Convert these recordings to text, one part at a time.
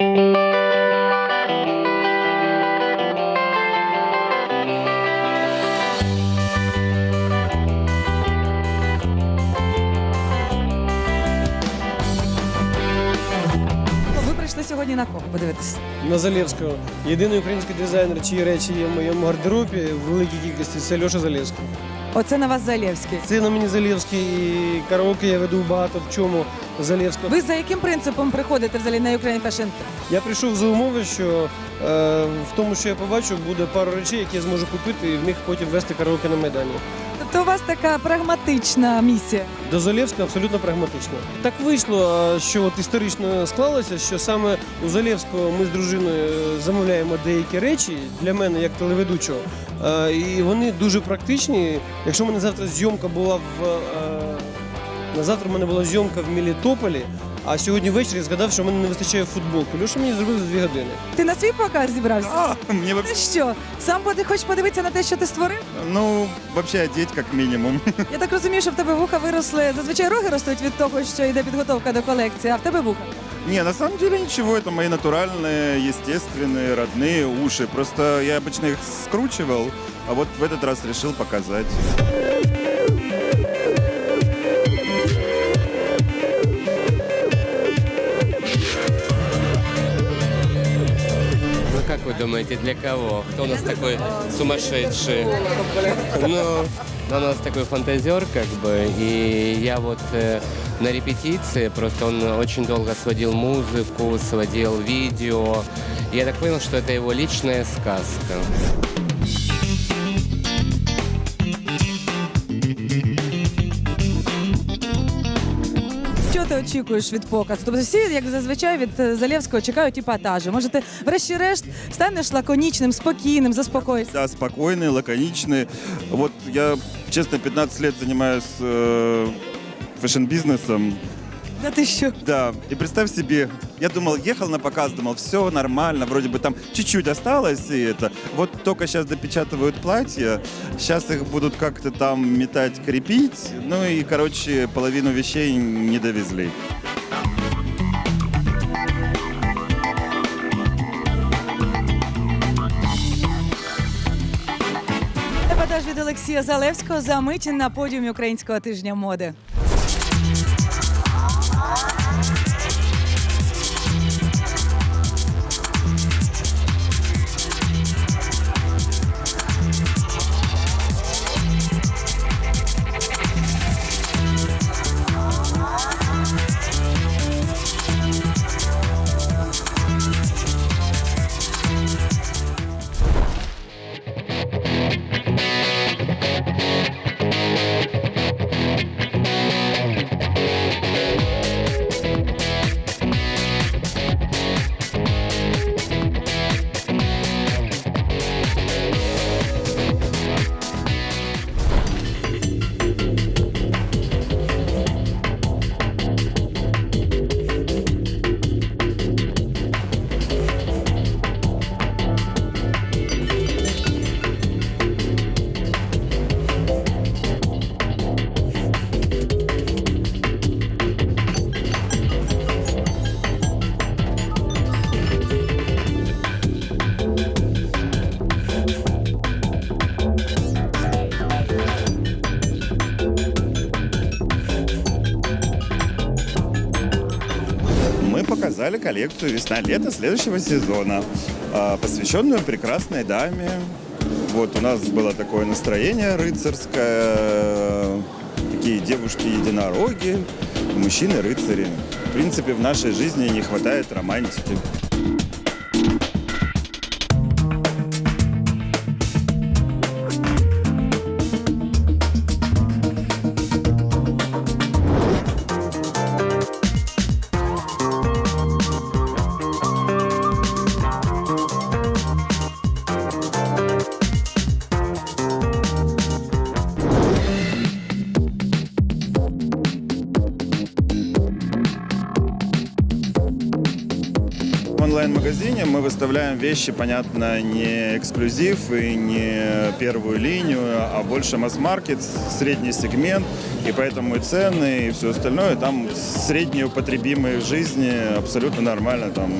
Ви прийшли сьогодні на кого подивитися? на Залєвського. Єдиний український дизайнер, чиї речі є в моєму гардеробі в великій кількості, це Льоша Залєвський. Оце на вас Залєвський. Це на мені Залєвський і караоке я веду багато в чому Залєвського. Ви за яким принципом приходите взагалі на Ukraine Fashion? Я прийшов за умови, що е, в тому, що я побачу, буде пару речей, які я зможу купити і в них потім вести караоке на Майдані. Тобто у вас така прагматична місія. До Залєвського абсолютно прагматично. Так вийшло, е, що от історично склалося, що саме у Залєвського ми з дружиною е, замовляємо деякі речі для мене як телеведучого. Е, І вони дуже практичні. Якщо в мене завтра зйомка була в е, на завтра в мене була зйомка в Мелітополі, а сьогодні ввечері я згадав, що в мене не вистачає футболки. Льоша мені зробив за дві години. Ти на свій показ зібрався? А, мне вообще, Ти що? Сам поди хочеш подивитися на те, що ти створив? ну, вообще одеть как минимум. Я так розумію, що в тебе вуха виросли. Зазвичай роги ростуть від того, що йде підготовка до колекції, а в тебе вуха. Не, на самом деле ничего, это мои натуральные, естественные, родные уши. Просто я обычно их скручивал, а вот в этот раз решил показать. Ну как вы думаете, для кого? Кто у нас такой сумасшедший? Ну, у нас такой фантазер, как бы, и я вот э, на репетиции, просто он очень долго сводил музыку, сводил видео. И я так понял, что это его личная сказка. Що ти очікуєш від показу? Тобто всі, як зазвичай, від е, Залєвського чекають епатажу. Може, ти врешті-решт станеш лаконічним, спокійним, заспокоїшся. Да, спокойный, лаконичный. Вот я, честно, 15 лет занимаюсь э, фэшн-бизнесом. Да ти що? Да, и представь себе, я думал, ехал на показ, думал, все нормально, вроде бы там чуть-чуть осталось, и это. Вот только сейчас допечатывают платья, сейчас их будут как-то там метать, крепить, ну и, короче, половину вещей не довезли. Епатаж від Олексія Залевського за мить на подіумі українського тижня моди. коллекцию «Весна-лето» следующего сезона, а, посвященную прекрасной даме. Вот у нас было такое настроение рыцарское, такие девушки-единороги, мужчины-рыцари. В принципе, в нашей жизни не хватает романтики. В онлайн-магазине мы выставляем вещи, понятно, не эксклюзив и не первую линию, а больше масс-маркет, средний сегмент. и поэтому и цены, и все остальное там средние употребимые в жизни абсолютно нормально. Там,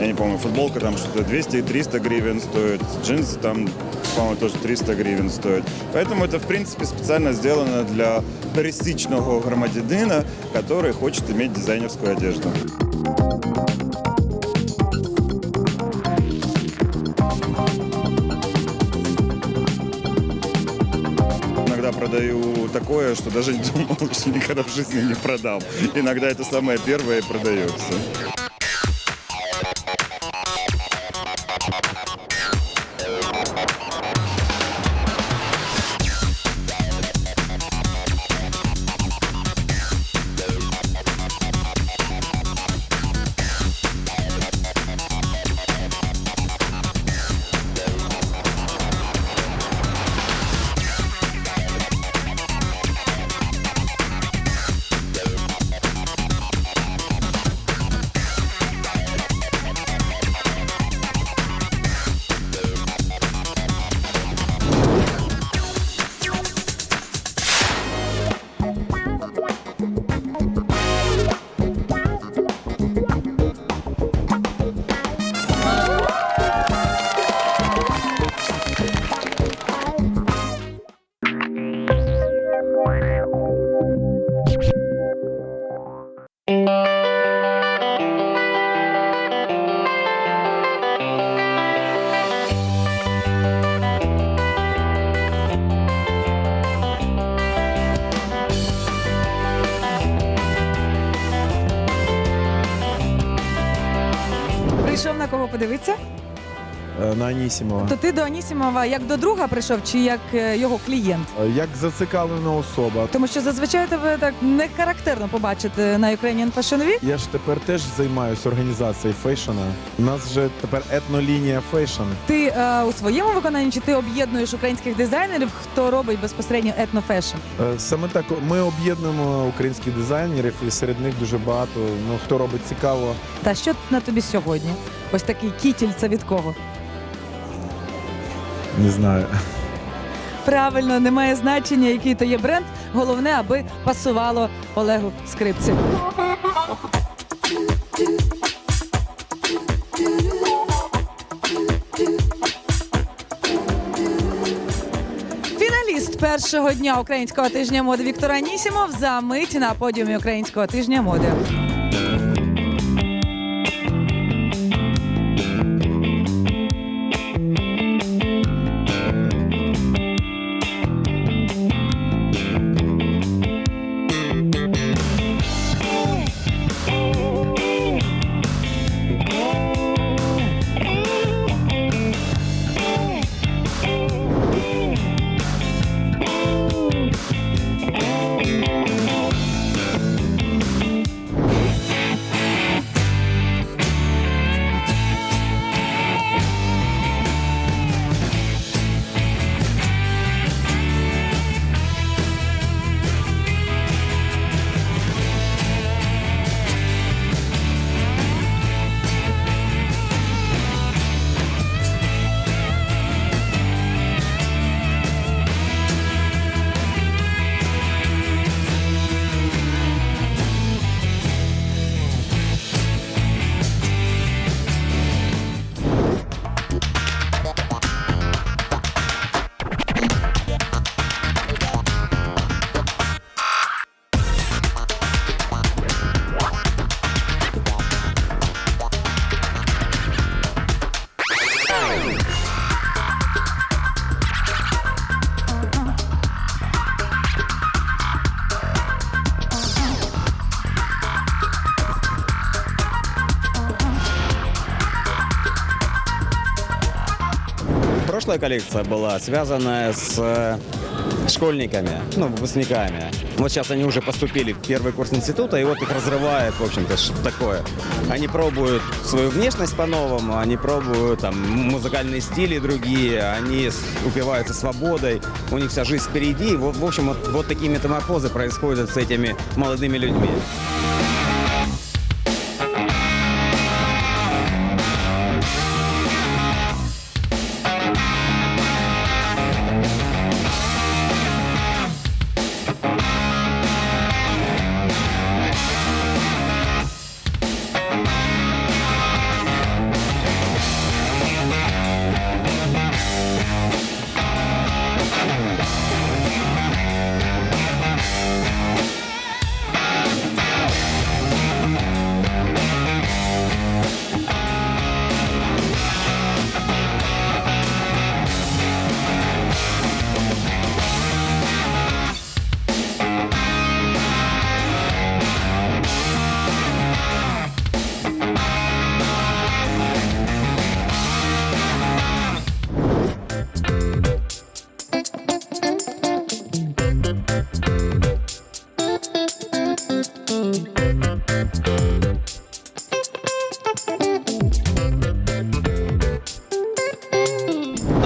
я не помню, футболка там что-то 200-300 гривен стоит, джинсы там, по-моему, тоже 300 гривен стоит. Поэтому это, в принципе, специально сделано для пересечного громадянина, который хочет иметь дизайнерскую одежду. Иногда продаю такое, что даже не думал, что никогда в жизни не продам. Иногда это самое первое и продается. Подивитися? Е, на Анісімова. То ти до Анісімова як до друга прийшов, чи як е, його клієнт? Е, Як зацікавлена особа. Тому що зазвичай тебе так не характерно побачити на Ukrainian Fashion Week. Я ж тепер теж займаюся організацією фейшена. У нас вже тепер етнолінія фейшн. Ти е, у своєму виконанні чи ти об'єднуєш українських дизайнерів, хто робить безпосередньо етнофешн? Е, Саме так ми об'єднуємо українських дизайнерів, і серед них дуже багато. Ну хто робить цікаво. Та що на тобі сьогодні? Ось такий кітіль це від кого? Не знаю. Правильно, немає значення, який то є бренд. Головне, аби пасувало Олегу скрипці. Фіналіст першого дня українського тижня моди Віктор Анісімов за мить на подіумі українського тижня моди. Прошлая коллекция была связана с э, школьниками, ну, выпускниками. Вот сейчас они уже поступили в первый курс института, и вот их разрывает, в общем-то, что такое. Они пробуют свою внешность по-новому, они пробуют там музыкальные стили другие, они упиваются свободой, у них вся жизнь впереди. Вот, в общем, вот, вот такие метаморфозы происходят с этими молодыми людьми.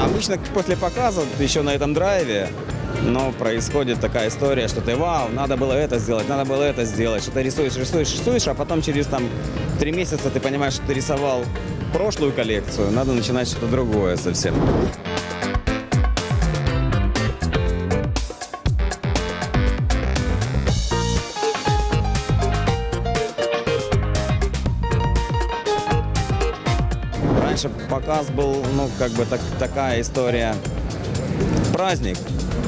Обычно после показа, еще на этом драйве, но происходит такая история, что ты, вау, надо было это сделать, надо было это сделать, что ты рисуешь, рисуешь, рисуешь, а потом через там три месяца ты понимаешь, что ты рисовал прошлую коллекцию, надо начинать что-то другое совсем. Раньше показ был, ну, как бы так, такая история, праздник.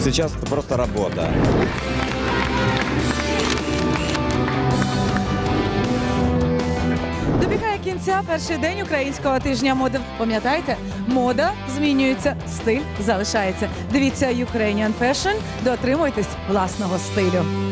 Сейчас это просто работа. Добігає кінця перший день українського тижня моди. Пам'ятайте, мода змінюється, стиль залишається. Дивіться Ukrainian Fashion, дотримуйтесь власного стилю.